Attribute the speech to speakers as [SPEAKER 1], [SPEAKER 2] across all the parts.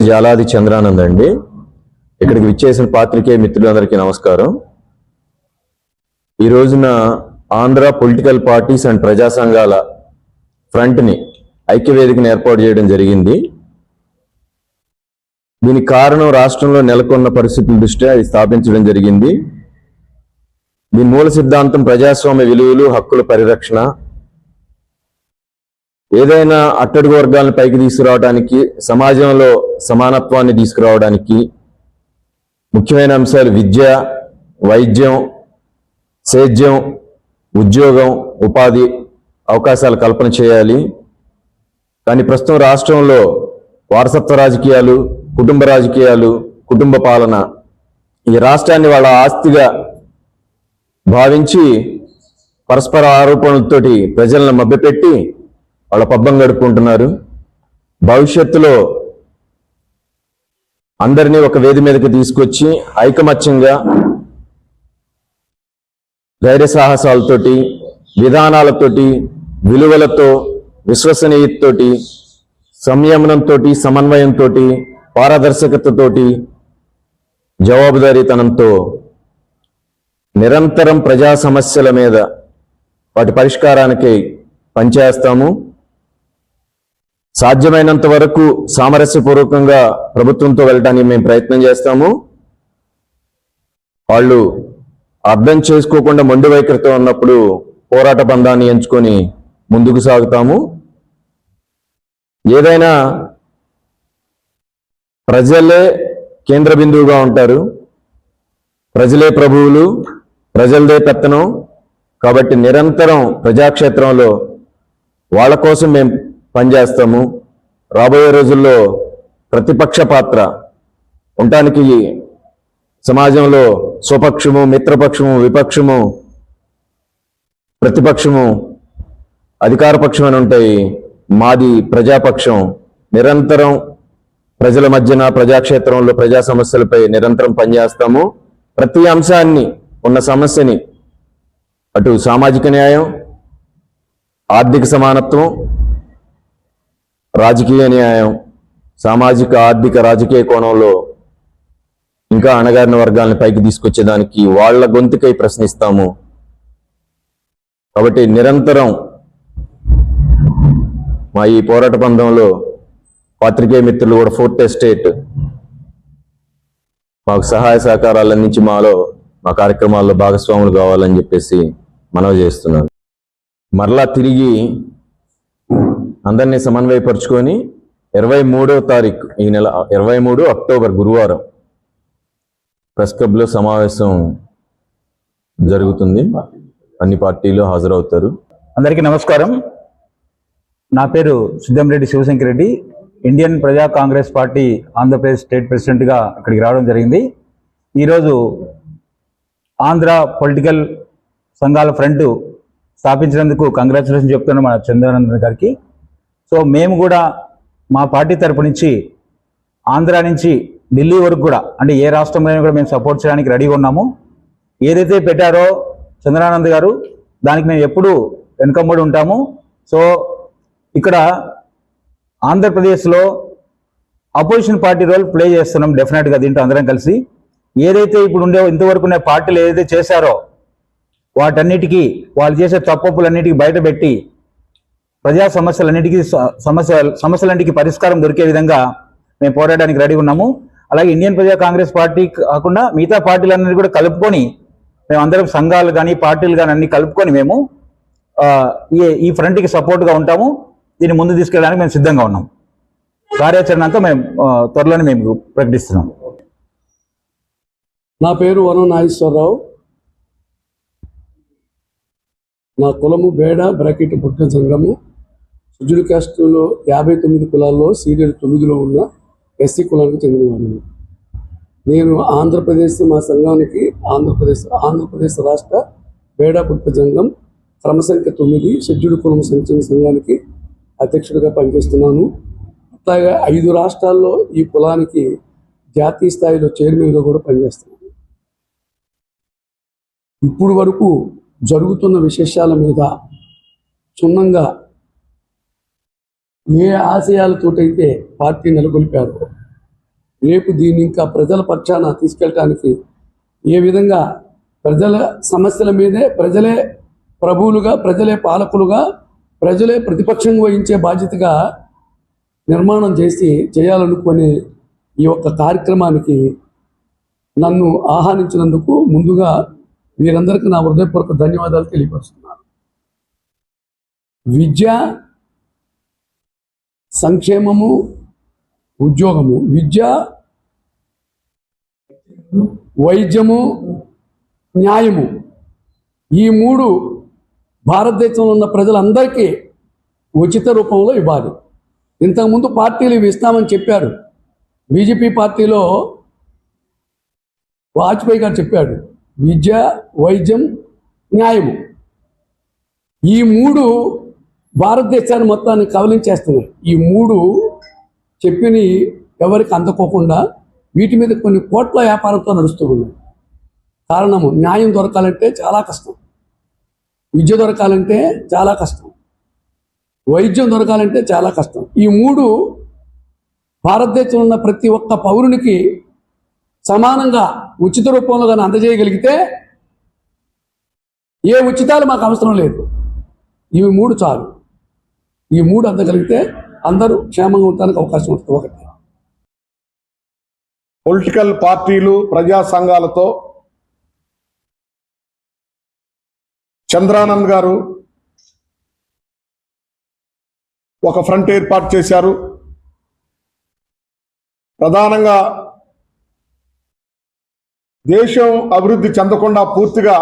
[SPEAKER 1] జాలాది చంద్రానంద్ అండి. ఇక్కడికి విచ్చేసిన పాత్రికే మిత్రులందరికీ నమస్కారం. ఈ రోజున ఆంధ్ర పొలిటికల్ పార్టీస్ అండ్ ప్రజా సంఘాల ఫ్రంట్ని ఐక్యవేదికను ఏర్పాటు చేయడం జరిగింది. దీనికి కారణం రాష్ట్రంలో నెలకొన్న పరిస్థితుల దృష్ట్యా ఇది స్థాపించడం జరిగింది. దీని మూల సిద్ధాంతం ప్రజాస్వామ్య విలువలు హక్కుల పరిరక్షణ ఏదైనా అట్టడుగు వర్గాలను పైకి తీసుకురావడానికి సమాజంలో సమానత్వాన్ని తీసుకురావడానికి ముఖ్యమైన అంశాలు విద్య వైద్యం సేద్యం ఉద్యోగం ఉపాధి అవకాశాలు కల్పన చేయాలి. కానీ ప్రస్తుతం రాష్ట్రంలో వారసత్వ రాజకీయాలు కుటుంబ రాజకీయాలు కుటుంబ పాలన ఈ రాష్ట్రాన్ని వాళ్ళ ఆస్తిగా భావించి పరస్పర ఆరోపణలతోటి ప్రజలను మభ్యపెట్టి వాళ్ళ పబ్బం గడుపుకుంటున్నారు. భవిష్యత్తులో అందరినీ ఒక వేది మీదకి తీసుకొచ్చి ఐకమత్యంగా ధైర్య సాహసాలతోటి విధానాలతోటి విలువలతో విశ్వసనీయతతోటి సంయమనంతో సమన్వయంతో పారదర్శకతతోటి జవాబుదారీతనంతో నిరంతరం ప్రజా సమస్యల మీద వాటి పరిష్కారానికి పనిచేస్తాము. సాధ్యమైనంత వరకు సామరస్యపూర్వకంగా ప్రభుత్వంతో వెళ్ళడానికి మేము ప్రయత్నం చేస్తాము. వాళ్ళు అర్థం చేసుకోకుండా మొండి వైఖరితో ఉన్నప్పుడు పోరాట బంధాన్ని ఎంచుకొని ముందుకు సాగుతాము. ఏదైనా ప్రజలే కేంద్ర బిందువుగా ఉంటారు. ప్రజలే ప్రభువులు ప్రజలదే పెత్తనం. కాబట్టి నిరంతరం ప్రజాక్షేత్రంలో వాళ్ళ కోసం మేము పనిచేస్తాము. రాబోయే రోజుల్లో ప్రతిపక్ష పాత్ర ఉండటానికి సమాజంలో స్వపక్షము మిత్రపక్షము విపక్షము ప్రతిపక్షము అధికార పక్షం అని ఉంటాయి. మాది ప్రజాపక్షం. నిరంతరం ప్రజల మధ్యన ప్రజాక్షేత్రంలో ప్రజా సమస్యలపై నిరంతరం పనిచేస్తాము. ప్రతి అంశాన్ని ఉన్న సమస్యని అటు సామాజిక న్యాయం ఆర్థిక సమానత్వం రాజకీయ న్యాయం సామాజిక ఆర్థిక రాజకీయ కోణంలో ఇంకా అణగారిన వర్గాలను పైకి తీసుకొచ్చేదానికి వాళ్ళ గొంతుకై ప్రశ్నిస్తాము. కాబట్టి నిరంతరం మా ఈ పోరాట పందంలో పాత్రికేయ మిత్రులు కూడా ఫోర్త్ ఎస్టేట్ మాకు సహాయ సహకారాలు అందించి మాలో మా కార్యక్రమాల్లో భాగస్వాములు కావాలని చెప్పేసి మనవి చేస్తున్నాను. మరలా తిరిగి అందరినీ సమన్వయపరుచుకొని ఇరవై మూడో తారీఖు ఈ నెల ఇరవై మూడు అక్టోబర్ గురువారం ప్రెస్ క్లబ్లో సమావేశం జరుగుతుంది. అన్ని పార్టీలు హాజరవుతారు.
[SPEAKER 2] అందరికీ నమస్కారం. నా పేరు సిద్ధంరెడ్డి శివశంకర్ రెడ్డి ఇండియన్ ప్రజా కాంగ్రెస్ పార్టీ ఆంధ్రప్రదేశ్ స్టేట్ ప్రెసిడెంట్గా ఇక్కడికి రావడం జరిగింది. ఈరోజు ఆంధ్ర పొలిటికల్ సంఘాల ఫ్రంట్ స్థాపించినందుకు కంగ్రాచులేషన్ చెప్తున్నాను మన చంద్రానందన్ గారికి. సో మేము కూడా మా పార్టీ తరపు నుంచి ఆంధ్ర నుంచి ఢిల్లీ వరకు కూడా అంటే ఏ రాష్ట్రంలో కూడా మేము సపోర్ట్ చేయడానికి రెడీగా ఉన్నాము. ఏదైతే పెట్టారో చంద్రానంద్ గారు దానికి మేము ఎప్పుడూ వెనుకబడి ఉంటాము. సో ఇక్కడ ఆంధ్రప్రదేశ్లో అపోజిషన్ పార్టీ రోల్ ప్లే చేస్తున్నాం డెఫినెట్గా దీంట్లో అందరం కలిసి. ఏదైతే ఇప్పుడు ఉండే ఇంతవరకు ఉన్న పార్టీలు ఏదైతే చేశారో వాటన్నిటికీ వాళ్ళు చేసే తప్పప్పులన్నిటికీ బయటపెట్టి ప్రజా సమస్యలన్నిటికీ సమస్య సమస్యలన్నిటికీ పరిష్కారం దొరికే విధంగా మేము పోరాడడానికి రెడీ ఉన్నాము. అలాగే ఇండియన్ ప్రజా కాంగ్రెస్ పార్టీ కాకుండా మిగతా పార్టీలన్నీ కూడా కలుపుకొని మేము అందరం సంఘాలు కానీ పార్టీలు కానీ అన్ని కలుపుకొని మేము ఈ ఈ ఫ్రంట్కి సపోర్ట్గా ఉంటాము. దీన్ని ముందు తీసుకెళ్ళడానికి మేము సిద్ధంగా ఉన్నాం. కార్యాచరణ అంతా మేము త్వరలోనే మేము ప్రకటిస్తున్నాం.
[SPEAKER 3] నా పేరు వన నాగేశ్వరరావు. నా కులము బేడ బ్రాకెట్ పుట్టిన సంఘము. సుజుడు క్యాస్ట్లో యాభై తొమ్మిది కులాల్లో సీరియల్ తొమ్మిదిలో ఉన్న ఎస్సీ కులానికి చెందినవాడిని. నేను ఆంధ్రప్రదేశ్ మా సంఘానికి ఆంధ్రప్రదేశ్ ఆంధ్రప్రదేశ్ రాష్ట్ర బేడా పుట్టిన సంఘం క్రమ సంఖ్య తొమ్మిది షెడ్యూల్ కులం సంక్షేమ సంఘానికి అధ్యక్షుడిగా పనిచేస్తున్నాను. అట్లాగే ఐదు రాష్ట్రాల్లో ఈ కులానికి జాతీయ స్థాయిలో చైర్మన్గా కూడా పనిచేస్తున్నాను. ఇప్పుడు వరకు జరుగుతున్న విశేషాల మీద క్షుణ్ణంగా ఏ ఆశయాలతోటైతే పార్టీ నెలకొల్పారో రేపు దీన్ని ఇంకా ప్రజల పక్షాన తీసుకెళ్ళటానికి ఏ విధంగా ప్రజల సమస్యల మీదే ప్రజలే ప్రభువులుగా ప్రజలే పాలకులుగా ప్రజలే ప్రతిపక్షం వహించే బాధ్యతగా నిర్మాణం చేసి చేయాలనుకునే ఈ యొక్క కార్యక్రమానికి నన్ను ఆహ్వానించినందుకు ముందుగా వీరందరికీ నా హృదయపూర్వక ధన్యవాదాలు తెలియపరుస్తున్నాను. విద్య సంక్షేమము ఉద్యోగము విద్య వైద్యము న్యాయము. ఈ మూడు భారతదేశంలో ఉన్న ప్రజలందరికీ ఉచిత రూపంలో ఇవ్వాలి. ఇంతకుముందు పార్టీలు ఇవి ఇస్తామని చెప్పారు. బీజేపీ పార్టీలో వాజ్పేయి గారు చెప్పాడు విద్య వైద్యం న్యాయము. ఈ మూడు భారతదేశాన్ని మొత్తాన్ని కవలించేస్తున్నాయి. ఈ మూడు చెప్పిని ఎవరికి అందుకోకుండా వీటి మీద కొన్ని కోట్ల వ్యాపారంతో నడుస్తూ ఉన్నాయి. కారణము న్యాయం దొరకాలంటే చాలా కష్టం. విద్య దొరకాలంటే చాలా కష్టం. వైద్యం దొరకాలంటే చాలా కష్టం. ఈ మూడు భారతదేశంలో ఉన్న ప్రతి ఒక్క పౌరునికి సమానంగా ఉచిత రూపంలో కానీ అందజేయగలిగితే ఏ ఉచితాలు మాకు అవసరం లేదు. ఇవి మూడు చాలు. ఈ మూడు అందగలిగితే అందరూ క్షేమంగా ఉండడానికి అవకాశం ఉంటుంది. ఒకటి.
[SPEAKER 4] పొలిటికల్ పార్టీలు ప్రజా సంఘాలతో చంద్రానంద్ గారు ఒక ఫ్రంట్ ఏర్పాటు చేశారు. ప్రధానంగా దేశం అభివృద్ధి చెందకుండా పూర్తిగా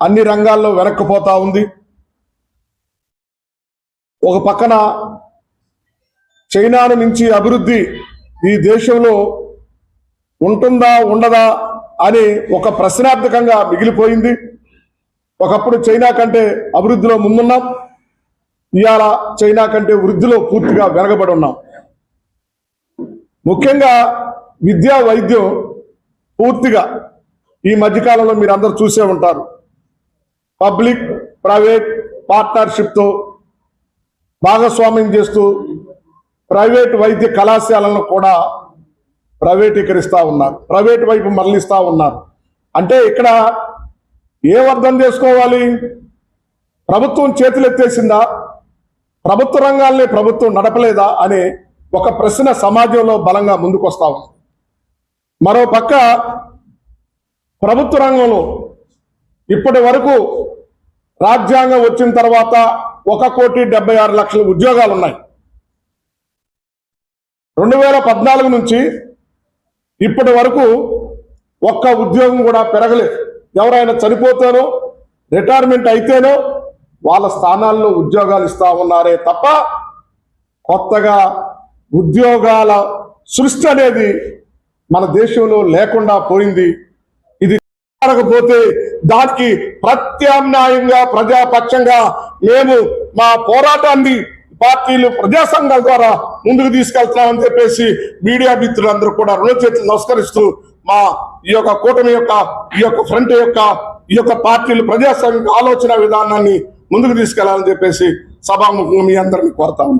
[SPEAKER 4] అన్ని రంగాల్లో వెనక్కిపోతా ఉంది. ఒక పక్కన చైనాను మించి అభివృద్ధి ఈ దేశంలో ఉంటుందా ఉండదా అని ఒక ప్రశ్నార్థకంగా మిగిలిపోయింది. ఒకప్పుడు చైనా కంటే అభివృద్ధిలో ముందున్నాం. ఇవాళ చైనా కంటే వృద్ధిలో పూర్తిగా వెనకబడి ఉన్నాం. ముఖ్యంగా విద్యా వైద్యం పూర్తిగా ఈ మధ్యకాలంలో మీరు అందరు చూసే ఉంటారు. పబ్లిక్ ప్రైవేట్ పార్ట్నర్షిప్తో భాగస్వామ్యం చేస్తూ ప్రైవేట్ వైద్య కళాశాలను కూడా ప్రైవేటీకరిస్తూ ఉన్నారు. ప్రైవేట్ వైపు మరలిస్తూ ఉన్నారు. అంటే ఇక్కడ ఏం అర్థం చేసుకోవాలి? ప్రభుత్వం చేతులెత్తేసిందా? ప్రభుత్వ రంగాల్ని ప్రభుత్వం నడపలేదా అనే ఒక ప్రశ్న సమాజంలో బలంగా ముందుకొస్తా ఉంది. మరో పక్క ప్రభుత్వ రంగంలో ఇప్పటి వరకు రాజ్యాంగం వచ్చిన తర్వాత ఒక కోటి డెబ్బై ఆరు లక్షల ఉద్యోగాలు ఉన్నాయి. రెండు వేల పద్నాలుగు నుంచి ఇప్పటి వరకు ఒక్క ఉద్యోగం కూడా పెరగలేదు. ఎవరైనా చనిపోతేనో రిటైర్మెంట్ అయితేనో వాళ్ళ స్థానాల్లో ఉద్యోగాలు ఇస్తా ఉన్నారే తప్ప కొత్తగా ఉద్యోగాల సృష్టి అనేది మన దేశంలో లేకుండా పోయింది. జరగకపోతే దానికి ప్రత్యామ్నాయంగా ప్రజాపక్షంగా మేము మా పోరాటాన్ని పార్టీలు ప్రజా సంఘాల ద్వారా ముందుకు తీసుకెళ్తున్నామని చెప్పేసి మీడియా మిత్రులందరూ కూడా రెండు చేతులు నమస్కరిస్తూ మా ఈ యొక్క కూటమి యొక్క ఈ యొక్క ఫ్రంట్ యొక్క ఈ యొక్క పార్టీలు ప్రజాస్వామ్య ఆలోచన విధానాన్ని ముందుకు తీసుకెళ్ళాలని చెప్పేసి సభాముఖంగా మీ అందరినీ కోరుతా